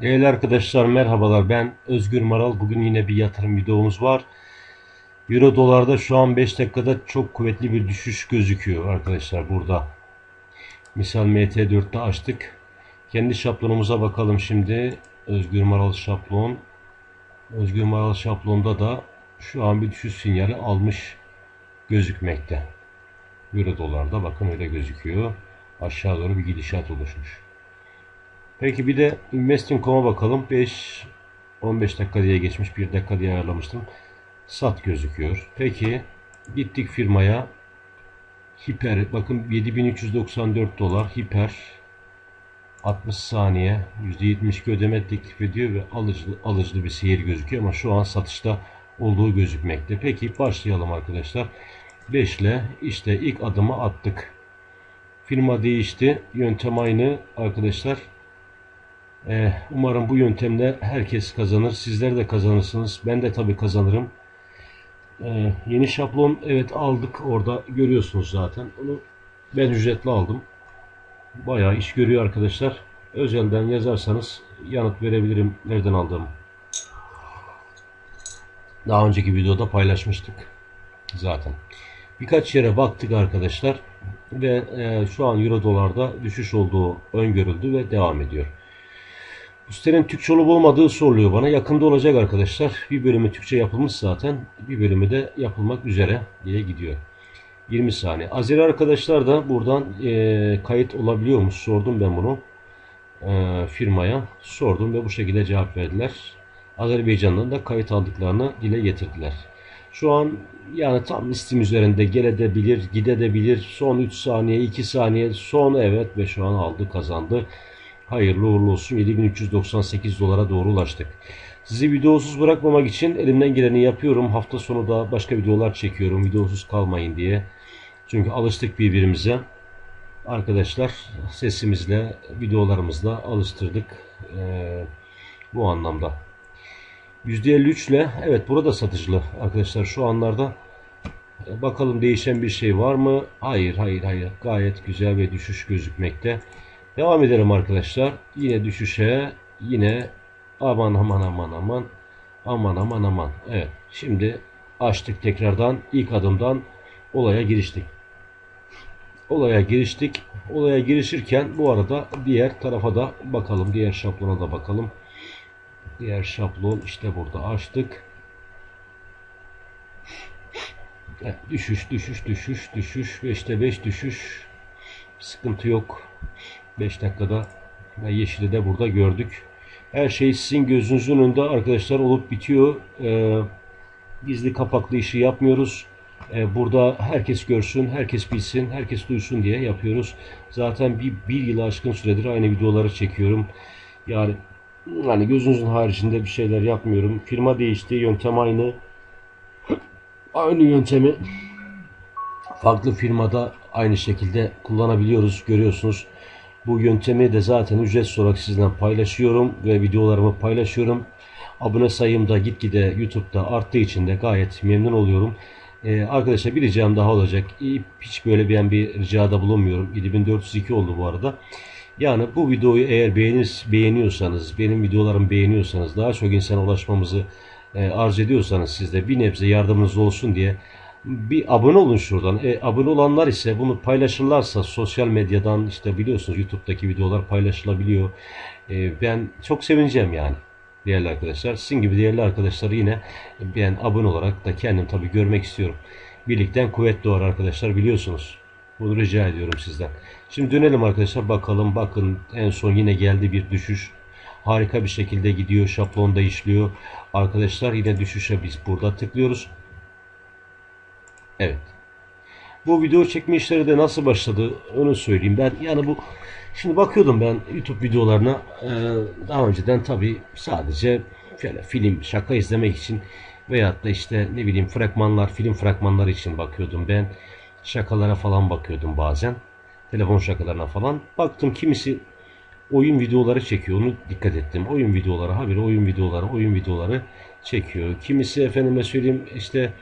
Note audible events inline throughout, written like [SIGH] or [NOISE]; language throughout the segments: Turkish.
Değerli arkadaşlar merhabalar ben Özgür Maral. Bugün yine bir yatırım videomuz var. Euro dolarda şu an 5 dakikada çok kuvvetli bir düşüş gözüküyor arkadaşlar burada. Misal MT4'te açtık. Kendi şablonumuza bakalım şimdi. Özgür Maral şablon. Özgür Maral şablonda da şu an bir düşüş sinyali almış gözükmekte. Euro dolarda bakın öyle gözüküyor. Aşağı doğru bir gidişat oluşmuş. Peki bir de Investing.com'a bakalım. 5 15 dakika diye geçmiş. 1 dakika diye ayarlamıştım. Sat gözüküyor. Peki gittik firmaya. Hiper bakın 7394 dolar hiper 60 saniye %72 ödeme teklif ediyor ve alıcılı, alıcılı bir seyir gözüküyor ama şu an satışta olduğu gözükmekte. Peki başlayalım arkadaşlar. 5 ile işte ilk adımı attık. Firma değişti. Yöntem aynı arkadaşlar. Ee, umarım bu yöntemle herkes kazanır. Sizler de kazanırsınız. Ben de tabii kazanırım. Ee, yeni şablon evet aldık. Orada görüyorsunuz zaten. Onu ben ücretli aldım. Bayağı iş görüyor arkadaşlar. Özelden yazarsanız yanıt verebilirim nereden aldığımı. Daha önceki videoda paylaşmıştık zaten. Birkaç yere baktık arkadaşlar ve e, şu an euro dolarda düşüş olduğu öngörüldü ve devam ediyor. Sitenin Türkçe olup olmadığı soruluyor bana. Yakında olacak arkadaşlar. Bir bölümü Türkçe yapılmış zaten. Bir bölümü de yapılmak üzere diye gidiyor. 20 saniye. Azeri arkadaşlar da buradan e, kayıt olabiliyormuş. Sordum ben bunu e, firmaya. Sordum ve bu şekilde cevap verdiler. Azerbaycan'dan da kayıt aldıklarını dile getirdiler. Şu an yani tam listim üzerinde gelebilir, gidebilir. Son 3 saniye, 2 saniye, son evet ve şu an aldı, kazandı. Hayırlı uğurlu olsun. 7398 dolara doğru ulaştık. Sizi videosuz bırakmamak için elimden geleni yapıyorum. Hafta sonu da başka videolar çekiyorum. Videosuz kalmayın diye. Çünkü alıştık birbirimize. Arkadaşlar sesimizle, videolarımızla alıştırdık. Ee, bu anlamda. %53 ile evet burada satıcılı arkadaşlar şu anlarda bakalım değişen bir şey var mı? Hayır hayır hayır gayet güzel ve düşüş gözükmekte. Devam edelim arkadaşlar. Yine düşüşe yine aman aman aman aman aman aman aman. Evet şimdi açtık tekrardan ilk adımdan olaya giriştik. Olaya giriştik. Olaya girişirken bu arada diğer tarafa da bakalım. Diğer şablona da bakalım. Diğer şablon işte burada açtık. Evet, düşüş düşüş düşüş düşüş 5'te 5 düşüş sıkıntı yok 5 dakikada ve yeşili de burada gördük. Her şey sizin gözünüzün önünde arkadaşlar olup bitiyor. Ee, gizli kapaklı işi yapmıyoruz. Ee, burada herkes görsün herkes bilsin herkes duysun diye yapıyoruz. Zaten bir, bir yıl aşkın süredir aynı videoları çekiyorum. Yani hani gözünüzün haricinde bir şeyler yapmıyorum. Firma değişti yöntem aynı. [CLEARS THROAT] Aynı yöntemi farklı firmada aynı şekilde kullanabiliyoruz görüyorsunuz. Bu yöntemi de zaten ücretsiz olarak sizinle paylaşıyorum ve videolarımı paylaşıyorum. Abone sayım da gitgide YouTube'da arttığı için de gayet memnun oluyorum. Ee, arkadaşlar bir ricam daha olacak. Hiç böyle bir, bir ricada bulunmuyorum. 7402 oldu bu arada. Yani bu videoyu eğer beğenir, beğeniyorsanız, benim videolarımı beğeniyorsanız, daha çok insana ulaşmamızı e, arz ediyorsanız sizde bir nebze yardımınız olsun diye bir abone olun şuradan. E, abone olanlar ise bunu paylaşırlarsa sosyal medyadan işte biliyorsunuz YouTube'daki videolar paylaşılabiliyor. E, ben çok sevineceğim yani değerli arkadaşlar. Sizin gibi değerli arkadaşları yine ben abone olarak da kendim tabii görmek istiyorum. Birlikten kuvvet doğar arkadaşlar biliyorsunuz. Bunu rica ediyorum sizden. Şimdi dönelim arkadaşlar bakalım. Bakın en son yine geldi bir düşüş. Harika bir şekilde gidiyor. Şablonda işliyor. Arkadaşlar yine düşüşe biz burada tıklıyoruz. Evet. Bu video çekme işleri de nasıl başladı onu söyleyeyim. Ben yani bu şimdi bakıyordum ben YouTube videolarına e, daha önceden tabi sadece şöyle film şaka izlemek için veyahut da işte ne bileyim fragmanlar film fragmanları için bakıyordum ben. Şakalara falan bakıyordum bazen. Telefon şakalarına falan. Baktım kimisi oyun videoları çekiyor. Onu dikkat ettim. Oyun videoları, habire oyun videoları, oyun videoları çekiyor. Kimisi efendime söyleyeyim işte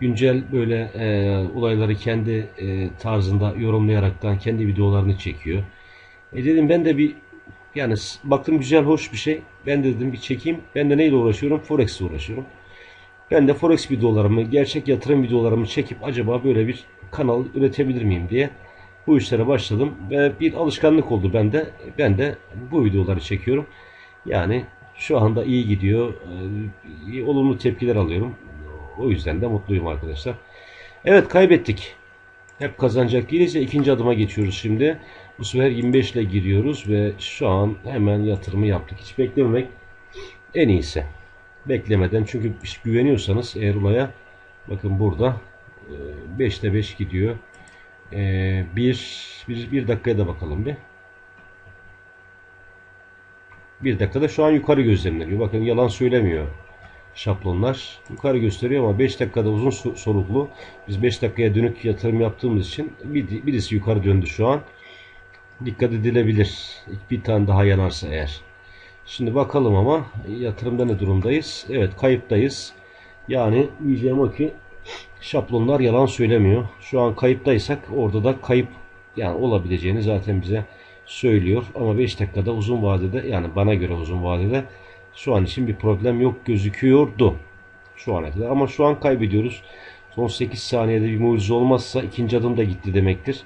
güncel böyle e, olayları kendi e, tarzında yorumlayaraktan kendi videolarını çekiyor. E dedim ben de bir Yani baktım güzel hoş bir şey. Ben de dedim bir çekeyim. Ben de neyle uğraşıyorum? Forex ile uğraşıyorum. Ben de Forex videolarımı, gerçek yatırım videolarımı çekip acaba böyle bir kanal üretebilir miyim diye bu işlere başladım ve bir alışkanlık oldu bende. Ben de bu videoları çekiyorum. Yani şu anda iyi gidiyor. İyi, olumlu tepkiler alıyorum. O yüzden de mutluyum arkadaşlar. Evet kaybettik. Hep kazanacak değiliz ikinci adıma geçiyoruz şimdi. Bu sefer 25 ile giriyoruz ve şu an hemen yatırımı yaptık. Hiç beklememek en iyisi. Beklemeden çünkü hiç güveniyorsanız eğer olaya bakın burada 5'te 5 gidiyor. Ee, bir, bir, bir dakikaya da bakalım bir. Bir dakikada şu an yukarı gözlemleniyor. Bakın yalan söylemiyor şablonlar. Yukarı gösteriyor ama 5 dakikada uzun soluklu. Biz 5 dakikaya dönük yatırım yaptığımız için bir, birisi yukarı döndü şu an. Dikkat edilebilir. Bir tane daha yanarsa eğer. Şimdi bakalım ama yatırımda ne durumdayız? Evet kayıptayız. Yani diyeceğim o ki şablonlar yalan söylemiyor. Şu an kayıptaysak orada da kayıp yani olabileceğini zaten bize söylüyor. Ama 5 dakikada uzun vadede yani bana göre uzun vadede şu an için bir problem yok gözüküyordu. Şu ana kadar ama şu an kaybediyoruz. Son 8 saniyede bir mucize olmazsa ikinci adım da gitti demektir.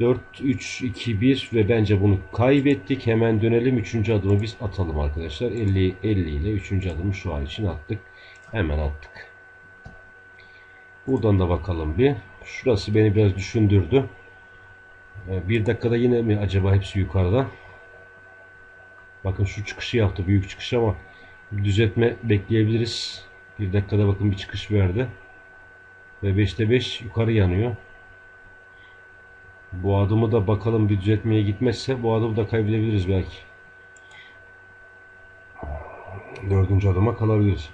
4, 3, 2, 1 ve bence bunu kaybettik. Hemen dönelim. Üçüncü adımı biz atalım arkadaşlar. 50, 50 ile üçüncü adımı şu an için attık. Hemen attık. Buradan da bakalım bir. Şurası beni biraz düşündürdü. Ee, Bir dakikada yine mi acaba hepsi yukarıda? Bakın şu çıkışı yaptı. Büyük çıkış ama bir düzeltme bekleyebiliriz. Bir dakikada bakın bir çıkış verdi. Ve 5'te 5 yukarı yanıyor. Bu adımı da bakalım bir düzeltmeye gitmezse bu adımı da kaybedebiliriz belki. Dördüncü adıma kalabiliriz.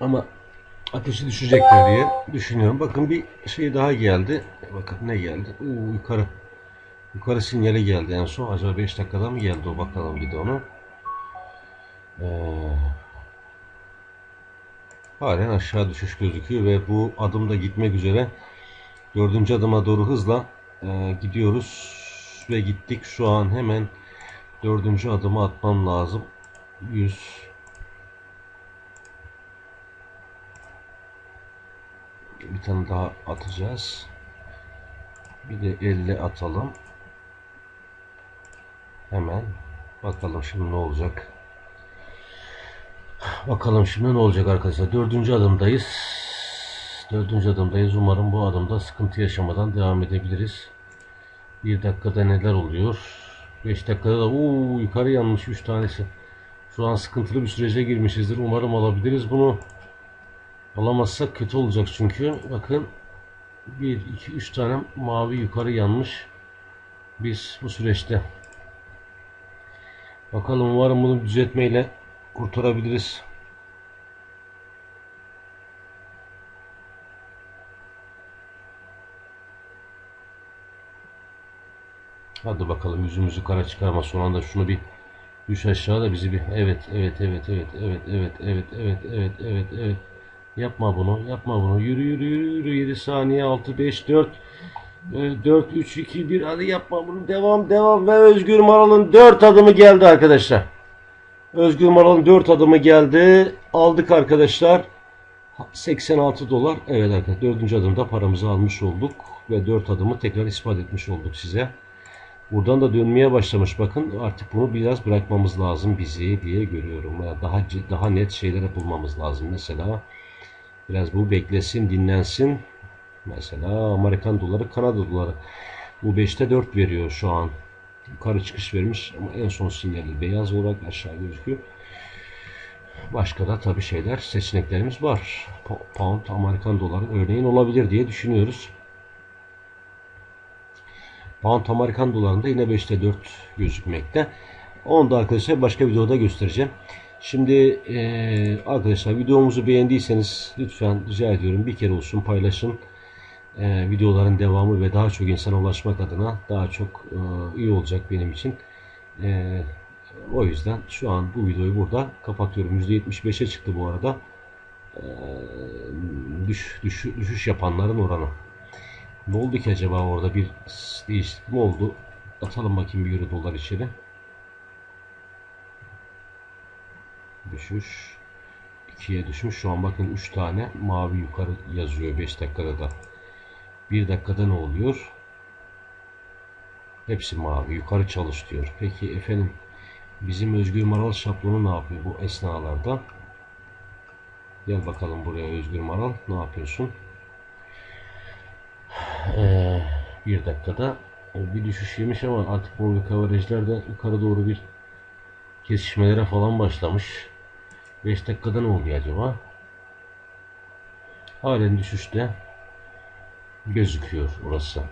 Ama ateşi düşecekler diye düşünüyorum. Bakın bir şey daha geldi. Bakın ne geldi? Oo, yukarı. Yukarı sinyali geldi en son. Acaba 5 dakikada mı geldi o? Bakalım bir de onu. Ee, halen aşağı düşüş gözüküyor ve bu adım da gitmek üzere. Dördüncü adıma doğru hızla e, gidiyoruz ve gittik. Şu an hemen dördüncü adımı atmam lazım. 100 bir tane daha atacağız. Bir de 50 atalım. Hemen bakalım şimdi ne olacak. Bakalım şimdi ne olacak arkadaşlar. Dördüncü adımdayız. Dördüncü adımdayız. Umarım bu adımda sıkıntı yaşamadan devam edebiliriz. Bir dakikada neler oluyor? 5 dakikada da uuu yukarı yanmış 3 tanesi. Şu an sıkıntılı bir sürece girmişizdir. Umarım alabiliriz bunu. Alamazsak kötü olacak çünkü. Bakın 1, 2, 3 tane mavi yukarı yanmış. Biz bu süreçte. Bakalım umarım bunu düzeltmeyle kurtarabiliriz. Hadi bakalım yüzümüzü kara çıkarma son anda şunu bir düş aşağı da bizi bir evet evet evet evet evet evet evet evet evet evet evet yapma bunu yapma bunu yürü yürü yürü yürü 7 saniye 6 5 4 4 3 2 1 hadi yapma bunu devam devam ve Özgür Maral'ın 4 adımı geldi arkadaşlar. Özgür Maral'ın 4 adımı geldi. Aldık arkadaşlar. 86 dolar. Evet arkadaşlar 4. adımda paramızı almış olduk ve 4 adımı tekrar ispat etmiş olduk size. Buradan da dönmeye başlamış bakın. Artık bunu biraz bırakmamız lazım bizi diye görüyorum. Daha daha net şeyleri bulmamız lazım. Mesela biraz bu beklesin, dinlensin. Mesela Amerikan doları, Kanada doları. Bu 5'te 4 veriyor şu an. Yukarı çıkış vermiş ama en son sinyali beyaz olarak aşağı gözüküyor. Başka da tabii şeyler, seçeneklerimiz var. Pound, Amerikan doları örneğin olabilir diye düşünüyoruz. Pound Amerikan dolarında yine 5'te 4 gözükmekte. Onu da arkadaşlar başka videoda göstereceğim. Şimdi e, arkadaşlar videomuzu beğendiyseniz lütfen rica ediyorum bir kere olsun paylaşın. E, videoların devamı ve daha çok insana ulaşmak adına daha çok e, iyi olacak benim için. E, o yüzden şu an bu videoyu burada kapatıyorum. %75'e çıktı bu arada. E, düş, düş, düşüş yapanların oranı. Ne oldu ki acaba orada bir değişiklik mi oldu? Atalım bakayım bir euro dolar içeri. Düşüş. 2'ye düşmüş. Şu an bakın 3 tane mavi yukarı yazıyor 5 dakikada da. 1 dakikada ne oluyor? Hepsi mavi. Yukarı çalış diyor. Peki efendim bizim Özgür Maral şablonu ne yapıyor bu esnalarda? Gel bakalım buraya Özgür Maral. Ne yapıyorsun? Ee, bir dakikada bir düşüş yemiş ama artık bu recovery'ler de yukarı doğru bir kesişmelere falan başlamış. 5 dakikada ne oluyor acaba? Halen düşüşte gözüküyor orası.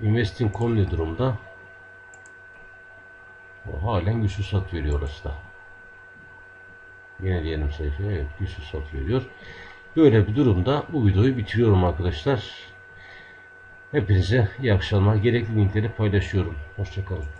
Investing.com ne durumda? O halen güçlü sat veriyor orası da. Yine diyelim sayfaya evet güçlü sat veriyor. Böyle bir durumda bu videoyu bitiriyorum arkadaşlar. Hepinize iyi akşamlar. Gerekli linkleri paylaşıyorum. Hoşçakalın.